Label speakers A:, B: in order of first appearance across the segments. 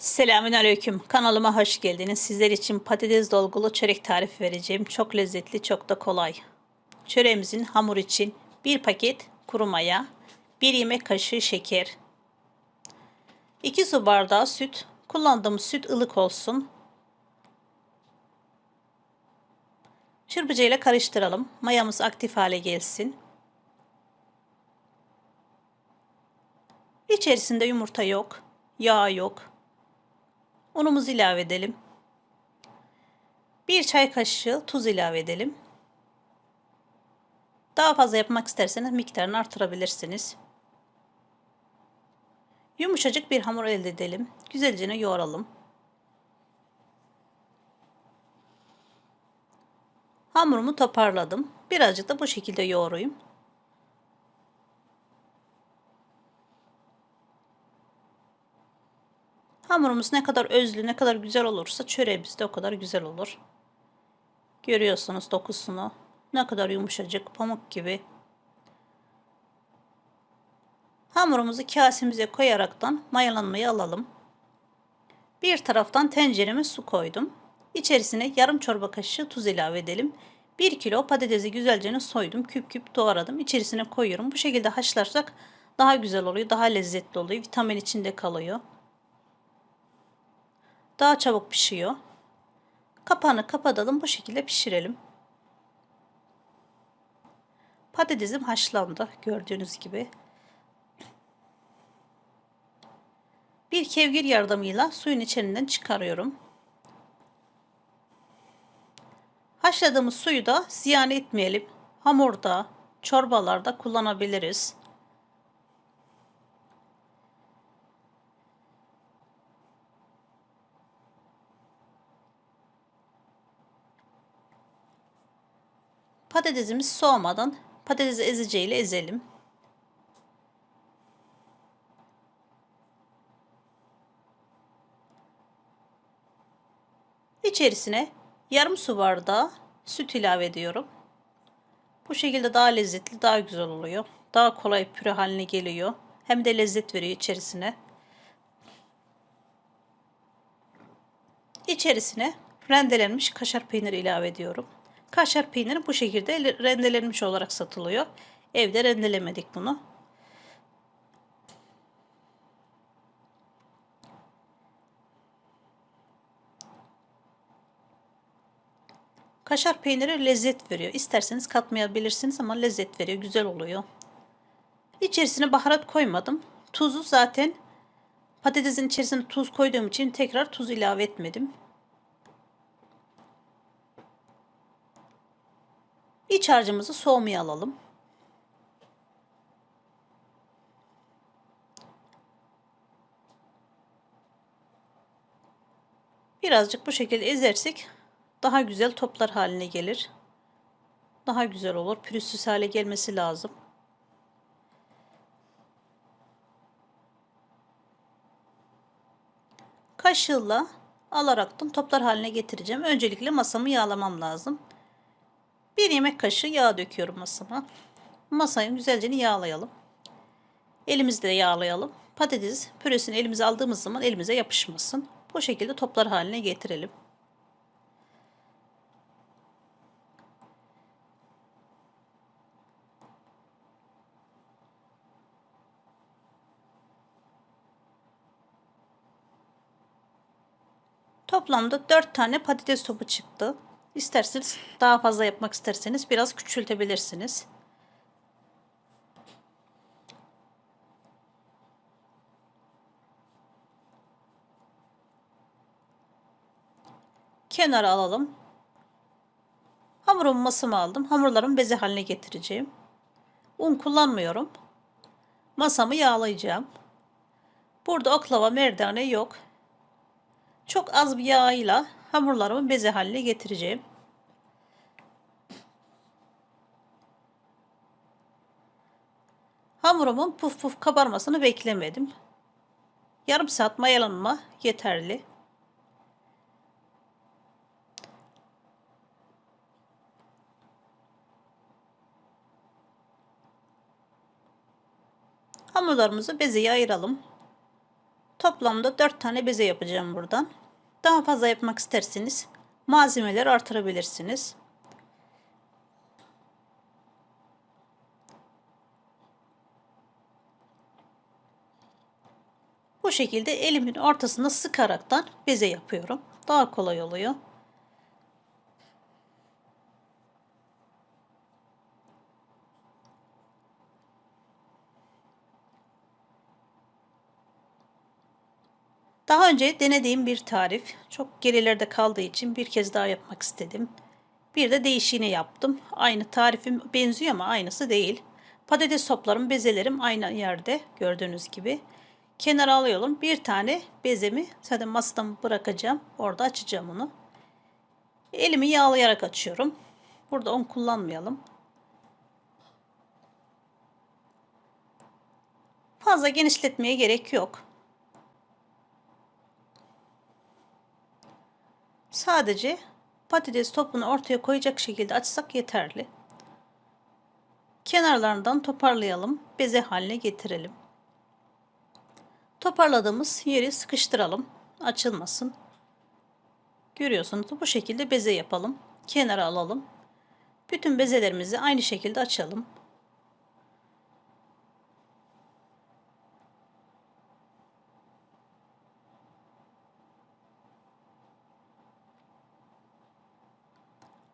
A: Selamünaleyküm. Kanalıma hoş geldiniz. Sizler için patates dolgulu çörek tarifi vereceğim. Çok lezzetli, çok da kolay. Çöreğimizin hamur için 1 paket kuru maya, 1 yemek kaşığı şeker, 2 su bardağı süt. Kullandığım süt ılık olsun. Çırpıcıyla karıştıralım. Mayamız aktif hale gelsin. İçerisinde yumurta yok, yağ yok. Unumuzu ilave edelim. Bir çay kaşığı tuz ilave edelim. Daha fazla yapmak isterseniz miktarını artırabilirsiniz. Yumuşacık bir hamur elde edelim. Güzelce yoğuralım. Hamurumu toparladım. Birazcık da bu şekilde yoğurayım. Hamurumuz ne kadar özlü, ne kadar güzel olursa çöreğimiz de o kadar güzel olur. Görüyorsunuz dokusunu. Ne kadar yumuşacık, pamuk gibi. Hamurumuzu kasemize koyaraktan mayalanmayı alalım. Bir taraftan tencereme su koydum. İçerisine yarım çorba kaşığı tuz ilave edelim. 1 kilo patatesi güzelce soydum, küp küp doğradım. İçerisine koyuyorum. Bu şekilde haşlarsak daha güzel oluyor, daha lezzetli oluyor. Vitamin içinde kalıyor daha çabuk pişiyor. Kapağını kapatalım. Bu şekilde pişirelim. Patatesim haşlandı. Gördüğünüz gibi. Bir kevgir yardımıyla suyun içinden çıkarıyorum. Haşladığımız suyu da ziyan etmeyelim. Hamurda, çorbalarda kullanabiliriz. Patatesimiz soğumadan patatesi ezeceğiyle ezelim. İçerisine yarım su bardağı süt ilave ediyorum. Bu şekilde daha lezzetli, daha güzel oluyor. Daha kolay püre haline geliyor. Hem de lezzet veriyor içerisine. İçerisine rendelenmiş kaşar peyniri ilave ediyorum. Kaşar peyniri bu şekilde rendelenmiş olarak satılıyor. Evde rendelemedik bunu. Kaşar peyniri lezzet veriyor. İsterseniz katmayabilirsiniz ama lezzet veriyor. Güzel oluyor. İçerisine baharat koymadım. Tuzu zaten patatesin içerisine tuz koyduğum için tekrar tuz ilave etmedim. İç harcımızı soğumaya alalım. Birazcık bu şekilde ezersek daha güzel toplar haline gelir. Daha güzel olur. Pürüzsüz hale gelmesi lazım. Kaşığıyla alaraktan toplar haline getireceğim. Öncelikle masamı yağlamam lazım. Bir yemek kaşığı yağ döküyorum masama. Masayı güzelce yağlayalım. Elimizde yağlayalım. Patates püresini elimize aldığımız zaman elimize yapışmasın. Bu şekilde toplar haline getirelim. Toplamda 4 tane patates topu çıktı. İsterseniz daha fazla yapmak isterseniz biraz küçültebilirsiniz. Kenara alalım. Hamurumu masama aldım. Hamurlarımı beze haline getireceğim. Un kullanmıyorum. Masamı yağlayacağım. Burada oklava merdane yok. Çok az bir yağ ile hamurlarımı beze haline getireceğim. Hamurumun puf puf kabarmasını beklemedim. Yarım saat mayalanma yeterli. Hamurlarımızı bezeye ayıralım. Toplamda 4 tane beze yapacağım buradan. Daha fazla yapmak isterseniz malzemeleri artırabilirsiniz. Bu şekilde elimin ortasına sıkaraktan beze yapıyorum. Daha kolay oluyor. Daha önce denediğim bir tarif. Çok gerilerde kaldığı için bir kez daha yapmak istedim. Bir de değişiğini yaptım. Aynı tarifim benziyor ama aynısı değil. Patates toplarım, bezelerim aynı yerde gördüğünüz gibi. Kenara alıyorum. Bir tane bezemi zaten masadan bırakacağım. Orada açacağım onu. Elimi yağlayarak açıyorum. Burada un kullanmayalım. Fazla genişletmeye gerek yok. Sadece patates topunu ortaya koyacak şekilde açsak yeterli. Kenarlarından toparlayalım, beze haline getirelim. Toparladığımız yeri sıkıştıralım, açılmasın. Görüyorsunuz bu şekilde beze yapalım. Kenara alalım. Bütün bezelerimizi aynı şekilde açalım.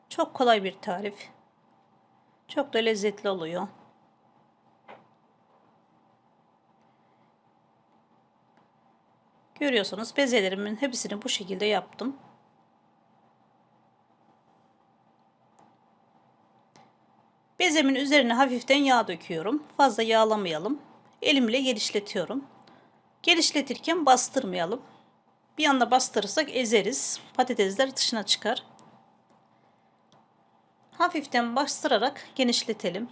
A: Çok kolay bir tarif. Çok da lezzetli oluyor. Görüyorsunuz bezelerimin hepsini bu şekilde yaptım. Bezemin üzerine hafiften yağ döküyorum. Fazla yağlamayalım. Elimle genişletiyorum. Genişletirken bastırmayalım. Bir anda bastırırsak ezeriz. Patatesler dışına çıkar. Hafiften bastırarak genişletelim.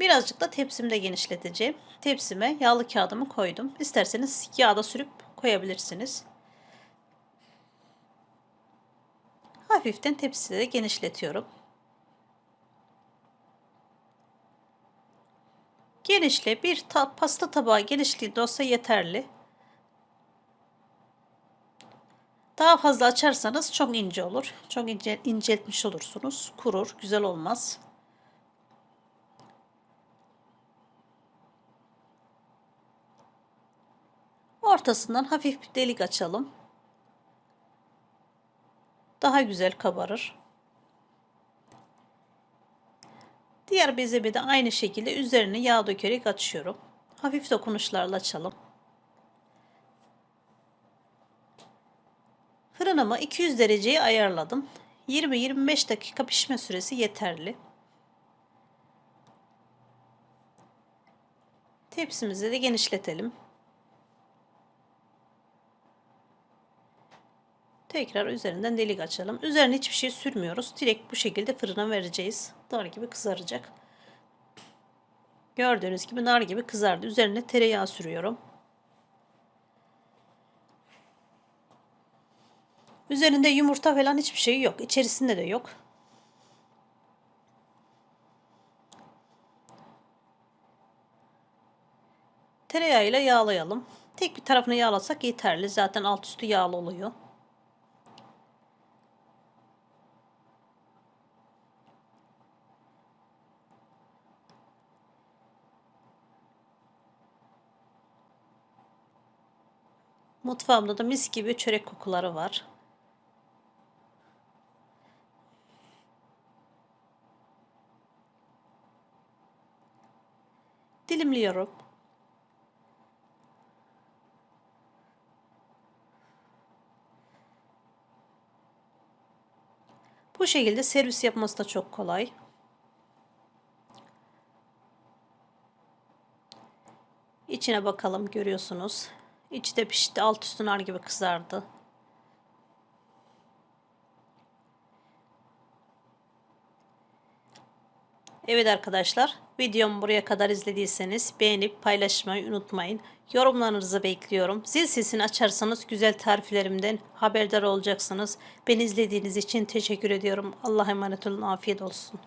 A: Birazcık da tepsimde genişleteceğim. Tepsime yağlı kağıdımı koydum. İsterseniz yağda sürüp koyabilirsiniz. Hafiften tepside genişletiyorum. Genişle bir ta pasta tabağı genişliğinde olsa yeterli. Daha fazla açarsanız çok ince olur. Çok ince, inceltmiş olursunuz. Kurur, güzel olmaz. Ortasından hafif bir delik açalım. Daha güzel kabarır. Diğer bezemi de aynı şekilde üzerine yağ dökerek açıyorum. Hafif dokunuşlarla açalım. Fırınımı 200 dereceye ayarladım. 20-25 dakika pişme süresi yeterli. Tepsimizi de genişletelim. Tekrar üzerinden delik açalım. Üzerine hiçbir şey sürmüyoruz. Direkt bu şekilde fırına vereceğiz. Nar gibi kızaracak. Gördüğünüz gibi nar gibi kızardı. Üzerine tereyağı sürüyorum. Üzerinde yumurta falan hiçbir şey yok. İçerisinde de yok. Tereyağıyla yağlayalım. Tek bir tarafını yağlasak yeterli. Zaten alt üstü yağlı oluyor. Mutfağımda da mis gibi çörek kokuları var. Dilimliyorum. Bu şekilde servis yapması da çok kolay. İçine bakalım görüyorsunuz. İçi de pişti. Alt üstü nar gibi kızardı. Evet arkadaşlar, videomu buraya kadar izlediyseniz beğenip paylaşmayı unutmayın. Yorumlarınızı bekliyorum. Zil sesini açarsanız güzel tariflerimden haberdar olacaksınız. Beni izlediğiniz için teşekkür ediyorum. Allah'a emanet olun. Afiyet olsun.